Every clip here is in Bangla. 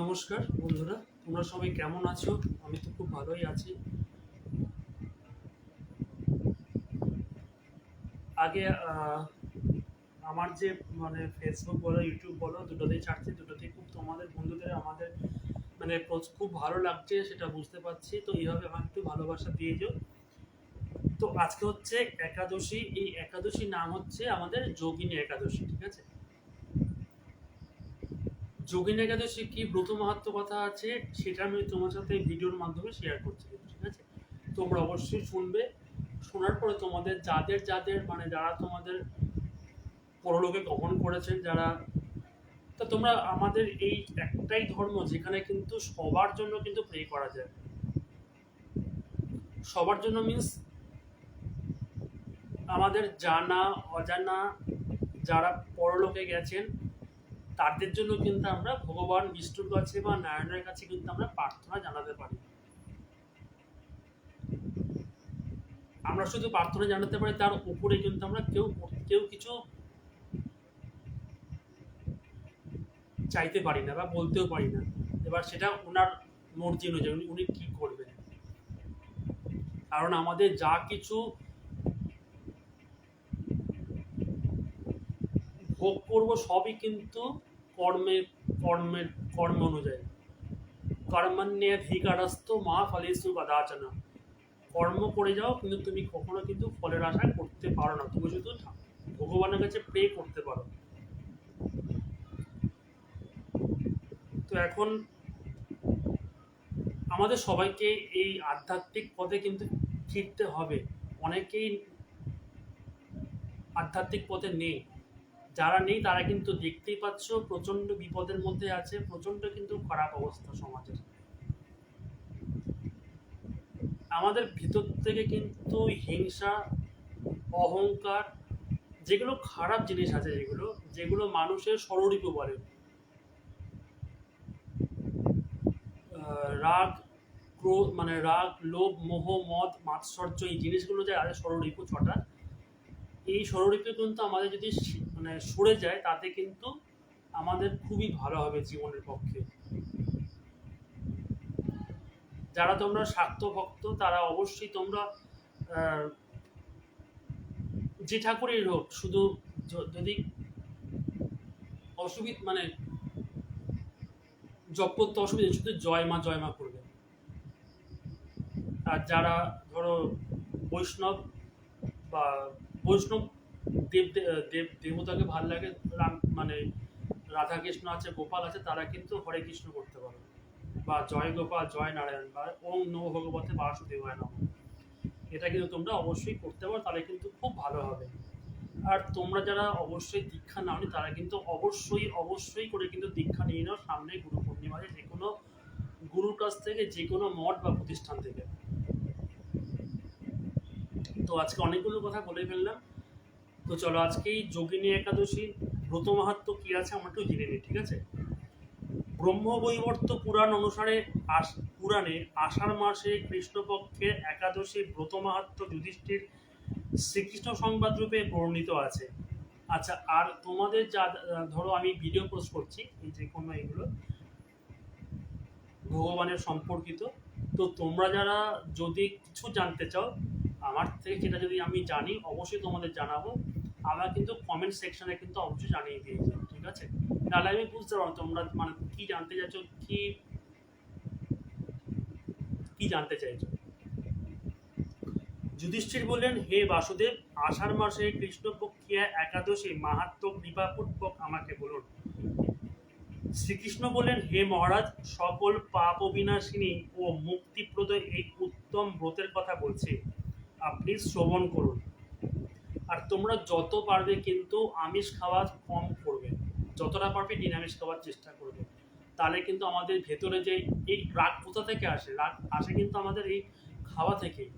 নমস্কার, বন্ধুরা, তোমরা সবাই কেমন আছো? আমি তো খুব ভালোই আছি। আগে আমার যে মানে ফেসবুক বলো ইউটিউব বলো, দুটোতেই ছাড়ছি, দুটোতেই খুব তোমাদের, বন্ধুদের, আমাদের মানে খুব ভালো লাগছে, সেটা বুঝতে পারছি। তো এইভাবে আমার একটু ভালোবাসা দিয়ে যাও। তো আজকে হচ্ছে একাদশী, এই একাদশী নাম হচ্ছে আমাদের যোগিনী একাদশী, ঠিক আছে? যোগিনী একাদশী কি ব্রত মাহাত্ম কথা আছে, সেটা আমি তোমার সাথে ভিডিওর মাধ্যমে শেয়ার করছি ঠিক আছে? তোমরা অবশ্যই শুনবে। শোনার পরে তোমাদের যাদের যাদের মানে যারা তোমাদের পরলোকে গমন করেছেন, যারা, তা তোমরা আমাদের এই একটাই ধর্ম যেখানে কিন্তু সবার জন্য কিন্তু প্রে করা যায়। সবার জন্য মিন্স আমাদের জানা, অজানা যারা পরলোকে গেছেন তাদের জন্য কিন্তু আমরা ভগবান বিষ্ণুর কাছে বা নারায়ণের কাছে কিন্তু আমরা প্রার্থনা জানাতে পারি। আমরা শুধু প্রার্থনা জানাতে পারি, তার উপরে কিন্তু আমরা কেউ কেউ কিছু চাইতে পারি না বা বলতেও পারি না। এবার সেটা ওনার মর্জি অনুযায়ী উনি কি করবেন? কারণ আমাদের যা কিছু ভোগ করব সবই কিন্তু কর্মের কর্মের কর্ম অনুযায়ী। কর্মান্যাধিকারস্থ মা ফলেসু কদাচনা। কর্ম করে যাও, কিন্তু তুমি কখনো কিন্তু ফলের আশা করতে পারো না। তুমি শুধু ভগবানের কাছে প্রে করতে পারো। তো এখন আমাদের সবাইকে এই আধ্যাত্মিক পথে কিন্তু ফিরতে হবে। অনেকেই আধ্যাত্মিক পথে নেই। যারা নেই তারা কিন্তু দেখতেই পাচ্ছ প্রচণ্ড বিপদের মধ্যে আছে প্রচণ্ড কিন্তু খারাপ অবস্থা সমাজের। আমাদের ভিতর থেকে কিন্তু হিংসা, অহংকার, যেগুলো খারাপ জিনিস আছে যেগুলো যেগুলো মানুষের স্বরূপ বলে। রাগ ক্রোধ মানে রাগ, লোভ, মোহ, মদ, মাৎসর্য এই জিনিসগুলো যে আছে স্বরূপ ছটা এই স্বরূপে কিন্তু আমাদের যদি মানে সরে যায়, তাতে কিন্তু আমাদের খুবই ভালো হবে জীবনের পক্ষে। যারা তোমরা স্বার্থ ভক্ত, তারা অবশ্যই তোমরা যে ঠাকুরের হোক, শুধু যদি অসুবিধ মানে জপ করতে অসুবিধা শুধু জয় মা জয় মা করবে। আর যারা ধরো বৈষ্ণব বা বৈষ্ণব দেব দেব, দেবতাকে ভালো লাগে, রাম মানে রাধাকৃষ্ণ আছে, গোপাল আছে, তারা কিন্তু হরে কৃষ্ণ করতে পারে। বা জয় গোপাল, জয় নারায়ণ, বা ওম নম ভগবতে বাসুদেবায় নম। এটা কিন্তু তোমরা অবশ্যই করতে পারো, তাহলে কিন্তু খুব ভালো হবে। আর তোমরা যারা অবশ্যই দীক্ষা নাওনি, তারা কিন্তু অবশ্যই অবশ্যই করে কিন্তু দীক্ষা নিয়ে নাও সামনে গুরু পূর্ণিমাতে যে কোনো গুরুর কাছ থেকে, যে কোনো মঠ বা প্রতিষ্ঠান থেকে। তো আজকে অনেকগুলো কথা বলে ফেললাম। তো চলো আজকেই যোগিনী একাদশী, ব্রত মাহাত্ম কি আছে আমরা একটু জেনে নিই ঠিক আছে? ব্রহ্ম ব্রহ্মবৈবর্ত পুরাণ অনুসারে পুরাণে আষাঢ় মাসে কৃষ্ণপক্ষে একাদশী ব্রত মাহাত্ম যুধিষ্ঠির শ্রীকৃষ্ণ সংবাদ রূপে বর্ণিত আছে। আচ্ছা আর তোমাদের যা, ধরো আমি ভিডিও পোস্ট করছি, এই যে কোনো এগুলো। ভগবানের সম্পর্কিত। তো তোমরা যারা যদি কিছু জানতে চাও আমার থেকে যেটা যদি আমি জানি, অবশ্যই তোমাদের জানাব। আমার কিন্তু কমেন্ট সেকশনে কিন্তু অবশ্যই জানিয়ে দিয়েছি ঠিক আছে? তাহলে আমি বুঝতে পারব তোমরা মানে কি জানতে চাইছো, কি কি জানতে চাইছো? যুধিষ্ঠির বললেন, হে বাসুদেব, আষাঢ় মাসে কৃষ্ণপক্ষিয়া একাদশী মাহাত্ম কৃপাপূর্বক আমাকে বলুন। শ্রীকৃষ্ণ বললেন, হে মহারাজ, সকল পাপ বিনাশিনী ও মুক্তিপ্রদ এই উত্তম ব্রতের কথা বলছি। আপনি শ্রবণ করুন। আর তোমরা যত পারবে কিন্তু আমিষ খাওয়া কম করবে। যতটা পারবে নিরামিষ খাওয়ার চেষ্টা করবে। তাহলে কিন্তু আমাদের ভেতরে যে এই রাগ কোথা থেকে আসে? রাগ আসে কিন্তু আমাদের এই খাওয়া থেকেই।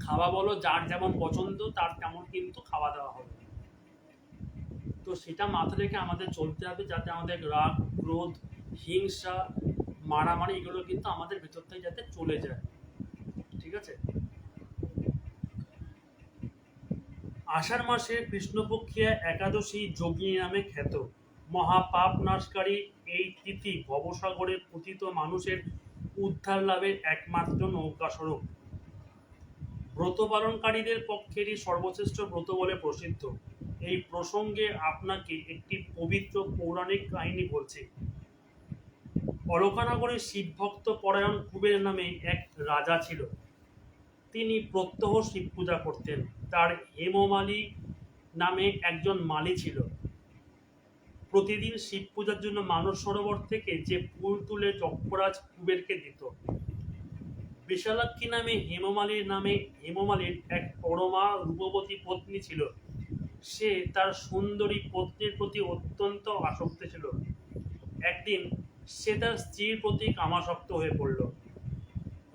খাওয়া বলো, যার যেমন পছন্দ, তার তেমন কিন্তু খাওয়া দাওয়া হবে। তো সেটা মাথা রেখে আমাদের চলতে হবে যাতে আমাদের রাগ, ক্রোধ, হিংসা, মারামারি এগুলো কিন্তু আমাদের ভেতর থেকে যাতে চলে যায়। ঠিক আছে? আষাঢ় মাসে কৃষ্ণপক্ষিয়া একাদশী যোগিনী নামে খ্যাত। মহাপাপ নাশকারী এই তিথি ভবসাগরে পতিত মানুষের উদ্ধার লাভের একমাত্র নৌকা স্বরূপ ব্রত পালনকারীদের পক্ষেরই সর্বশ্রেষ্ঠ ব্রত বলে প্রসিদ্ধ। এই প্রসঙ্গে আপনাকে একটি পবিত্র পৌরাণিক কাহিনী বলছি। অলকানগরে শিবভক্ত পরায়ণ কুবের নামে এক রাজা ছিল। তিনি প্রত্যহ শিব পূজা করতেন। তার হেমমালি নামে একজন মালি ছিল। প্রতিদিন শিব পূজার জন্য মানস সরোবর থেকে যে ফুল তুলে যক্ষরাজ কুবেরকে দিত। বিশালাক্ষী নামে হেমমালির নামে হেমমালির এক পরমা রূপবতী পত্নী ছিল। সে তার সুন্দরী পত্নীর প্রতি অত্যন্ত আসক্ত ছিল। একদিন সে তার স্ত্রীর প্রতি কামাসক্ত হয়ে পড়ল।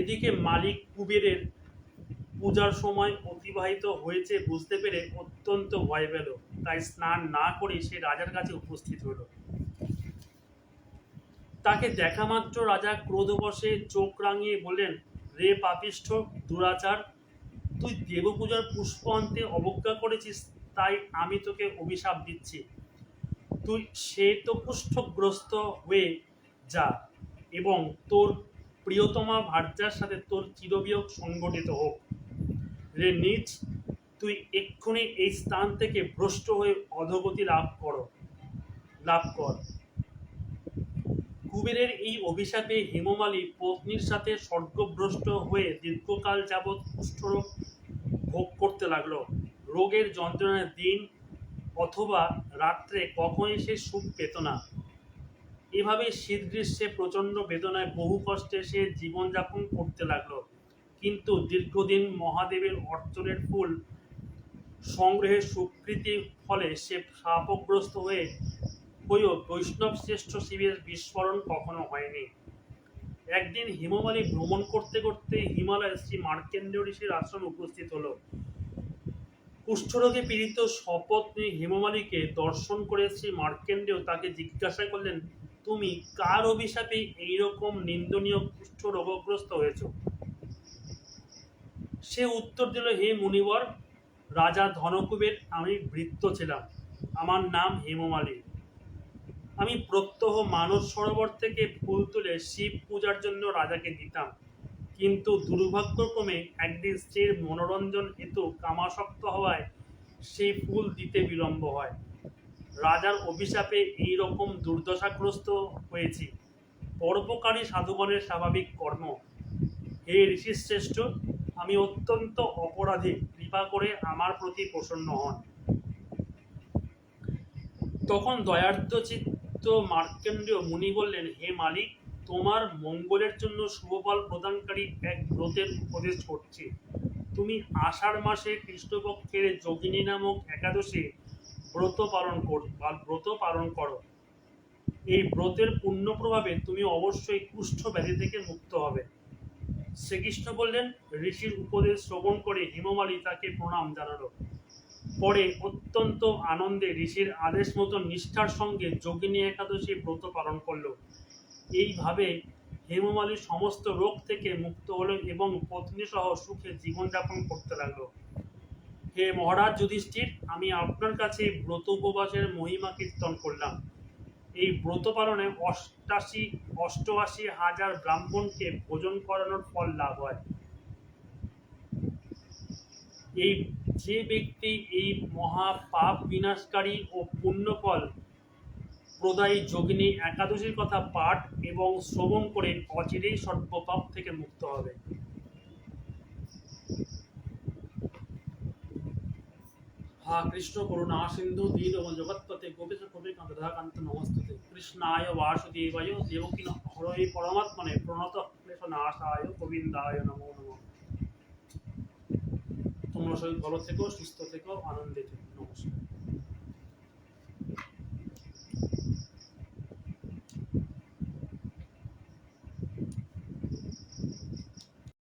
এদিকে মালিক কুবেরের পূজার সময় অতিবাহিত হয়েছে বুঝতে পেরে অত্যন্ত ভয় পেল। তাই স্নান না করে সে রাজার কাছে উপস্থিত হলো। তাকে দেখা মাত্র রাজা ক্রোধবশে চোখ রাঙিয়ে বললেন, রে পাপিষ্ঠ, দুরাচার, তুই দেবপূজার পুষ্প আনতে অবজ্ঞা করেছিস, তাই আমি তোকে অভিশাপ দিচ্ছি। তুই সে তো কুষ্ঠগ্রস্ত হয়ে যা এবং তোর প্রিয়তমা ভার্যার সাথে তোর চিরবিয়োগ সংগঠিত হোক। রে নিজ তুই এক্ষুনি এই স্থান থেকে ভ্রষ্ট হয়ে অধগতি লাভ করো, লাভ কর। কুবেরের এই অভিশাপে হেমমালী পত্নীর সাথে স্বর্গভ্রষ্ট হয়ে দীর্ঘকাল যাবৎ কুষ্ঠরোগ ভোগ করতে লাগল। রোগের যন্ত্রণায় দিন অথবা রাত্রে কখনই সে সুখ পেত না। এভাবে শীত গ্রীষ্মে প্রচণ্ড বেদনায় বহু কষ্টে সে জীবনযাপন করতে লাগল। কিন্তু দীর্ঘদিন মহাদেবের অর্চনের ফুল সংগ্রহের স্বীকৃতির ফলে সে শাপগ্রস্ত হয়ে হয়েও বৈষ্ণব শ্রেষ্ঠ শিবের বিস্মরণ কখনো হয়নি। একদিন হিমমালী ভ্রমণ করতে করতে হিমালয় শ্রী মার্কেন্দ্র ঋষির আশ্রমে উপস্থিত হলো। কুষ্ঠরোগে পীড়িত শপথ নিয়ে হেমমালীকে দর্শন করে শ্রী মার্কেন্ডেও তাকে জিজ্ঞাসা করলেন তুমি কার অভিশাপে এইরকম নিন্দনীয় কুষ্ঠ রোগগ্রস্ত হয়েছ? সে উত্তর দিল, হে মুনিবর, রাজা ধনকুবের আমি বৃত্ত ছিলাম। আমার নাম হেমমালী। আমি প্রত্যহ মানস সরোবর থেকে ফুল তুলে শিব পূজার জন্য রাজাকে দিতাম। কিন্তু দুর্ভাগ্যক্রমে একদিন স্ত্রীর মনোরঞ্জন হেতু কামাসক্ত হওয়ায় সেই ফুল দিতে বিলম্ব হয়। রাজার অভিশাপে এই রকম দুর্দশাগ্রস্ত হয়েছি। পরোপকারী সাধুগণের স্বাভাবিক কর্ম। হে ঋষিশ্রেষ্ঠ, আমি অত্যন্ত অপরাধী। কৃপা করে আমার প্রতি প্রসন্ন হন। তখন দয়ার্থ চিত্ত মার্কেন্ডীয় মুনি বললেন, হে মালিক, তোমার মঙ্গলের জন্য শুভফল প্রদানকারী এক ব্রতের উপদেশ করছি। তুমি আষাঢ় মাসে কৃষ্ণপক্ষের যোগিনী নামক একাদশী ব্রত পালন কর, বা ব্রত পালন করো। এই ব্রতের পুণ্য প্রভাবে তুমি অবশ্যই কুষ্ঠ ব্যাধি থেকে মুক্ত হবে। শ্রীকৃষ্ণ বললেন, ঋষির উপদেশ শ্রবণ করে হিমমালী তাকে প্রণাম জানালো। পরে অত্যন্ত আনন্দে ঋষির আদেশ মতো নিষ্ঠার সঙ্গে যোগিনী একাদশী ব্রত পালন করল। এইভাবে হেমমালী সমস্ত রোগ থেকে মুক্ত হলো এবং পত্নী সহ সুখে জীবনযাপন করতে লাগল। হে মহারাজ যুধিষ্ঠির, আমি আপনার কাছে ব্রত উপবাসের মহিমা কীর্তন করলাম। এই ব্রত পালনে অষ্টাশি, অষ্টআশি হাজার ব্রাহ্মণকে ভোজন করানোর ফল লাভ হয়। এই যে ব্যক্তি এই মহা পাপ বিনাশকারী ও পুণ্যফল প্রদায়ী যোগিনী একাদশীর কথা পাঠ এবং শ্রবণ করে অচিরেই সর্বপাপ থেকে মুক্ত হবে। হা কৃষ্ণ করুণা সিন্ধু দীন জগৎপতে গোপেশ কবি কান্ত নমস্তে কৃষ্ণায় বাসুদেবায় দেবকিন হরয় পরমাত্মনে প্রণত ক্লেশ নাশায় গোবিন্দায় নমো নমঃ তোমরা সবাই ভালো থেকো, সুস্থ থেকো, আনন্দে থেকো। নমস্কার।